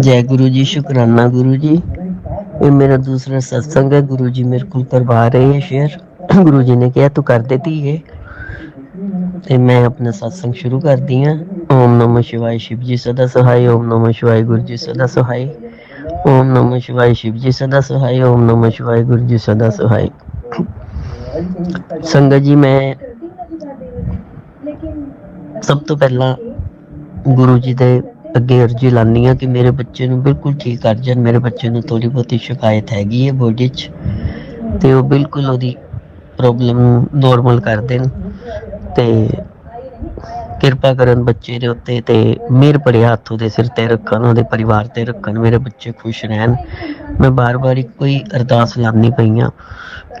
ਜੈ ਗੁਰੂ ਜੀ ਸ਼ੁਕਰਾਨਾ ਗੁਰੂ जी ये मेरा दूसरा सत्संग है। गुरु जी मेरे को करवा रहे हैं शेयर। गुरु जी ने कहा, तू कर देती है। ਤੇ ਮੈਂ ਆਪਣਾ satsang ਸ਼ੁਰੂ ਕਰਦੀ ਹਾਂ ਓਮ ਨਮੋ ਸ਼ਿਵਾਏ ਸ਼ਿਵ ਜੀ ਸਦਾ ਸਹਾਈ ਓਮ ਨਮੋ ਸ਼ਿਵਾਏ ਗੁਰੂ ਜੀ ਸਦਾ ਸਹਾਈ ਓਮ ਨਮੋ ਸ਼ਿਵਾਏ ਸ਼ਿਵ ਜੀ ਸਦਾ ਸਹਾਈ ਓਮ ਨਮੋ ਸ਼ਿਵਾਏ ਗੁਰੂ ਜੀ ਸਦਾ ਸਹਾਈ ਸੰਗਤ ਜੀ ਮੈਂ ਸਭ ਤੋਂ ਪਹਿਲਾਂ ਗੁਰੂ ਜੀ ਦੇ ਅੱਗੇ ਅਰਜੀ ਲਾਨੀ ਆ ਕਿ ਮੇਰੇ ਬੱਚੇ ਨੂੰ ਬਿਲਕੁਲ ਠੀਕ ਕਰ ਜਾਣ। ਮੇਰੇ ਬੱਚੇ ਨੂੰ ਥੋੜੀ ਬਹੁਤੀ ਸ਼ਿਕਾਇਤ ਹੈਗੀ ਹੈ ਬੋਡੀ 'ਚ ਤੇ ਉਹ ਬਿਲਕੁਲ ਉਹਦੀ ਪ੍ਰੋਬਲਮ ਨੂੰ ਨੋਰਮਲ ਕਰ ਦੇਣ ਤੇ ਕਿਰਪਾ ਕਰਨ ਬੱਚੇ ਦੇ ਉੱਤੇ ਤੇ ਮਿਹਰ ਭਰੇ ਹੱਥ ਉਹਦੇ ਸਿਰ ਤੇ ਰੱਖਣ, ਉਹਦੇ ਪਰਿਵਾਰ ਤੇ ਰੱਖਣ, ਮੇਰੇ ਬੱਚੇ ਖੁਸ਼ ਰਹਿਣ। ਮੈਂ ਬਾਰ-ਬਾਰ ਇੱਕੋ ਹੀ ਅਰਦਾਸ ਲਾਨੀ ਪਈਆਂ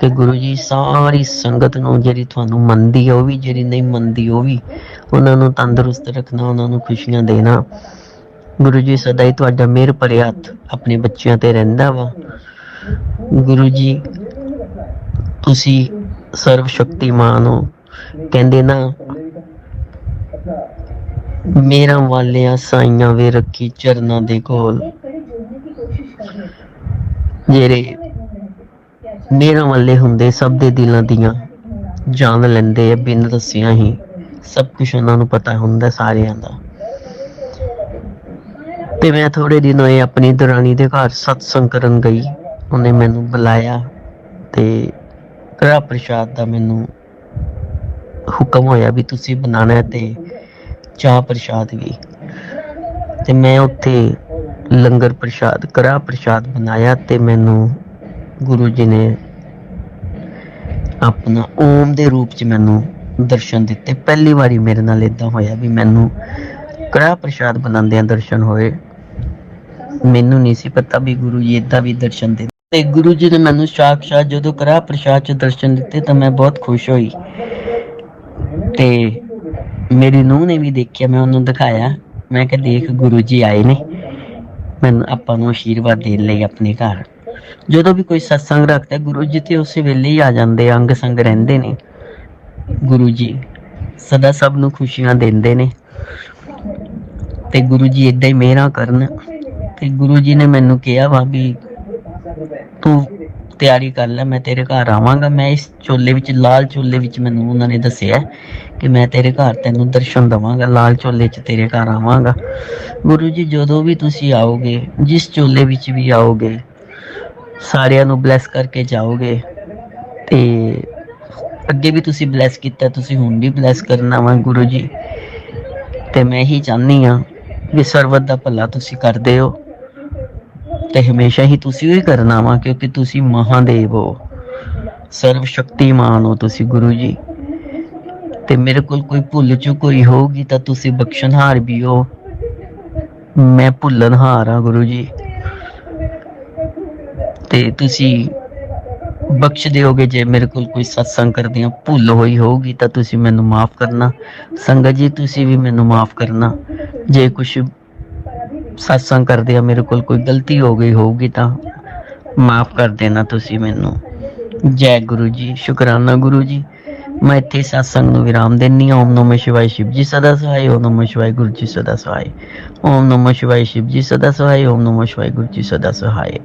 ਕਿ ਗੁਰੂ ਜੀ, ਸਾਰੀ ਸੰਗਤ ਨੂੰ ਜਿਹੜੀ ਤੁਹਾਨੂੰ ਮੰਨਦੀ ਹੈ ਉਹ ਵੀ, ਜਿਹੜੀ ਨਹੀਂ ਮੰਨਦੀ, ਉਹ ਵੀ। ਉਹਨਾਂ ਨੂੰ ਤੰਦਰੁਸਤ ਰੱਖਣਾ, ਉਹਨਾਂ ਨੂੰ ਖੁਸ਼ੀਆਂ ਦੇਣਾ। ਗੁਰੂ ਜੀ ਸਦਾ ਹੀ ਤੁਹਾਡਾ ਮਿਹਰ ਭਰਿਆ ਹੱਥ ਆਪਣੇ ਬੱਚਿਆਂ ਤੇ ਰਹਿੰਦਾ ਵਾ। ਗੁਰੂ ਜੀ, ਤੁਸੀਂ ਸਰਵ ਸ਼ਕਤੀਮਾਨ ਹੋ। ਕਹਿੰਦੇ ਨਾ, ਮੇਰਾ ਵਾਲਿਆ ਸਾਈਆਂ ਵੇ ਰੱਖੀ ਚਰਨਾਂ ਦੇ ਕੋਲ। ਜਿਹੜੇ ਮੇਰਾ ਵਾਲੇ ਹੁੰਦੇ ਸਭ ਦੇ ਦਿਲਾਂ ਦੀਆਂ ਜਾਣ ਲੈਂਦੇ ਆ, ਬਿਨ ਦੱਸਿਆ ਹੀ। ਸਭ ਕੁਝ ਉਹਨਾਂ ਨੂੰ ਪਤਾ ਹੁੰਦਾ ਸਾਰਿਆਂ ਦਾ। ਤੇ ਮੈਂ ਥੋੜੇ ਦਿਨ ਹੋਏ ਆਪਣੀ ਦਰਾਣੀ ਦੇ ਘਰ ਸਤਸੰਗ ਕਰਨ ਗਈ। ਉਹਨੇ ਮੈਨੂੰ ਬੁਲਾਇਆ ਤੇ ਕੜਾ ਪ੍ਰਸ਼ਾਦ ਦਾ ਮੈਨੂੰ ਹੁਕਮ ਹੋਇਆ ਵੀ ਤੁਸੀਂ ਬਣਾਉਣਾ ਤੇ ਚਾਹ ਪ੍ਰਸ਼ਾਦ ਵੀ। ਤੇ ਮੈਂ ਉੱਥੇ ਲੰਗਰ ਪ੍ਰਸ਼ਾਦ ਕੜਾ ਪ੍ਰਸ਼ਾਦ ਬਣਾਇਆ ਤੇ ਮੈਨੂੰ ਗੁਰੂ ਜੀ ਨੇ ਆਪਣਾ ਓਮ ਦੇ ਰੂਪ ਚ ਮੈਨੂੰ ਦਰਸ਼ਨ ਦਿੱਤੇ। ਪਹਿਲੀ ਵਾਰੀ ਮੇਰੇ ਨਾਲ ਇਦਾਂ ਹੋਇਆ ਵੀ ਮੈਨੂੰ ਕੜਾ ਪ੍ਰਸ਼ਾਦ ਬਣਾਉਂਦਿਆਂ ਦਰਸ਼ਨ ਹੋਏ। ਮੈਨੂੰ ਨਹੀਂ ਸੀ ਪਤਾ ਵੀ ਗੁਰੂ ਜੀ ਇਦਾਂ ਵੀ ਦਰਸ਼ਨ ਦੇ ਤੇ ਗੁਰੂ ਜੀ ਨੇ ਮੈਨੂੰ ਸਾਖਸ਼ਾਤ ਜਦੋਂ ਕੜਾ ਪ੍ਰਸ਼ਾਦ ਚ ਦਰਸ਼ਨ ਦਿੱਤੇ ਤਾਂ ਮੈਂ ਬਹੁਤ ਖੁਸ਼ ਹੋਈ। ਤੇ ਮੇਰੀ ਨੂੰਹ ਨੇ ਵੀ ਦੇਖਿਆ, ਮੈਂ ਉਹਨੂੰ ਦਿਖਾਇਆ। ਮੈਂ ਕਿਹਾ, ਦੇਖ, ਗੁਰੂ ਜੀ ਆਏ ਨੇ। ਮੈਨੂੰ ਆਪਾਂ ਨੂੰ ਆਸ਼ੀਰਵਾਦ ਦੇਣ ਲਈ ਆਪਣੇ ਘਰ। ਜਦੋਂ ਵੀ ਕੋਈ ਸਤਸੰਗ ਰੱਖਦਾ, ਗੁਰੂ ਜੀ ਤੇ ਉਸੇ ਵੇਲੇ ਹੀ ਆ ਜਾਂਦੇ ਅੰਗ ਸੰਗ ਰਹਿੰਦੇ ਨੇ। ਗੁਰੂ ਜੀ ਸਦਾ ਸਭ ਨੂੰ ਖੁਸ਼ੀਆਂ ਦਿੰਦੇ ਨੇ। ਤੇ ਗੁਰੂ ਜੀ ਇਦਾਂ ਹੀ ਮਿਹਰਾਂ ਕਰਨ। ਤੇ ਗੁਰੂ ਜੀ ਨੇ ਮੈਨੂੰ ਕਿਹਾ ਵਾ ਵੀ ਤੂੰ ਤਿਆਰੀ ਕਰ ਲੈ, ਮੈਂ ਤੇਰੇ ਘਰ ਆਵਾਂਗਾ। ਮੈਂ ਇਸ ਚੋਲੇ ਵਿੱਚ, ਲਾਲ ਚੋਲੇ ਵਿੱਚ ਮੈਨੂੰ ਉਹਨਾਂ ਨੇ ਦੱਸਿਆ ਕਿ ਮੈਂ ਤੇਰੇ ਘਰ ਤੈਨੂੰ ਦਰਸ਼ਨ ਦਵਾਂਗਾ, ਲਾਲ ਚੋਲੇ 'ਚ ਤੇਰੇ ਘਰ ਆਵਾਂਗਾ। ਗੁਰੂ ਜੀ, ਜਦੋਂ ਵੀ ਤੁਸੀਂ ਆਓਗੇ, ਜਿਸ ਚੋਲੇ ਵਿੱਚ ਵੀ ਆਓਗੇ, ਸਾਰਿਆਂ ਨੂੰ ਬਲੈਸ ਕਰਕੇ ਜਾਓਗੇ ਤੇ ਅੱਗੇ ਵੀ ਤੁਸੀਂ ਬਲੈਸ ਕੀਤਾ, ਤੁਸੀਂ ਹੁਣ ਵੀ ਬਲੈਸ ਕਰਨਾ ਵਾ ਗੁਰੂ ਜੀ। ਤੇ ਮੈਂ ਹੀ ਚਾਹਨੀ ਆ ਵੀ ਸਰਬਤ ਦਾ ਭਲਾ ਤੁਸੀਂ ਕਰਦੇ ਹੋ। ਤੇ ਹਮੇਸ਼ਾ ਹੀ ਤੁਸੀਂ ਹੀ ਕਰਨਾ ਵਾ, ਕਿਉਂਕਿ ਤੁਸੀਂ ਮਹਾਦੇਵ ਹੋ। ਸਰਵ ਸ਼ਕਤੀਮਾਨ ਹੋ ਤੁਸੀਂ ਗੁਰੂ ਜੀ। ਤੇ ਮੇਰੇ ਕੋਲ ਕੋਈ ਭੁੱਲ ਚੁੱਕ ਹੋਈ ਹੋਊਗੀ ਤਾਂ ਤੁਸੀਂ ਬਖਸ਼ਣਹਾਰ ਵੀ ਹੋ। ਮੈਂ ਭੁੱਲਣਹਾਰ ਆ ਗੁਰੂ ਜੀ। ਤੇ ਤੁਸੀਂ ਬਖਸ਼ ਦਿਓਗੇ ਜੇ ਮੇਰੇ ਕੋਲ ਕੋਈ ਸਤਸੰਗ ਕਰਦਿਆਂ ਭੁੱਲ ਹੋਈ ਹੋਊਗੀ ਤਾਂ ਤੁਸੀਂ ਮੈਨੂੰ ਮਾਫ ਕਰਨਾ। ਸੰਗਤ ਜੀ, ਤੁਸੀਂ ਵੀ ਮੈਨੂੰ ਮਾਫ ਕਰਨਾ। ਜੇ ਕੁਝ ਸਤਸੰਗ ਕਰਦੇ ਆ, ਮੇਰੇ ਕੋਲ ਕੋਈ ਗਲਤੀ ਹੋ ਗਈ ਹੋਊਗੀ ਤਾਂ ਮਾਫ ਕਰ ਦੇਣਾ ਤੁਸੀਂ ਮੈਨੂੰ। ਜੈ ਗੁਰੂ ਜੀ, ਸ਼ੁਕਰਾਨਾ ਗੁਰੂ ਜੀ। ਮੈਂ ਇੱਥੇ ਸਤਸੰਗ ਨੂੰ ਵਿਰਾਮ ਦਿੰਨੀ ਹਾਂ। ਓਮ ਨਮੋ ਸ਼ਿਵਾਏ ਸ਼ਿਵ ਜੀ ਸਦਾ ਸਹਾਈ, ਓਮ ਨਮੋ ਸ਼ਿਵਾਏ ਗੁਰੂ ਜੀ ਸਦਾ ਸਹਾਈ। ਓਮ ਨਮੋ ਸ਼ਿਵਾਏ ਸ਼ਿਵ ਜੀ ਸਦਾ ਸਹਾਈ, ਓਮ ਨਮੋ ਸ਼ਿਵਾਏ ਗੁਰੂ ਜੀ ਸਦਾ ਸਹਾਈ।